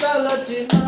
తలచినా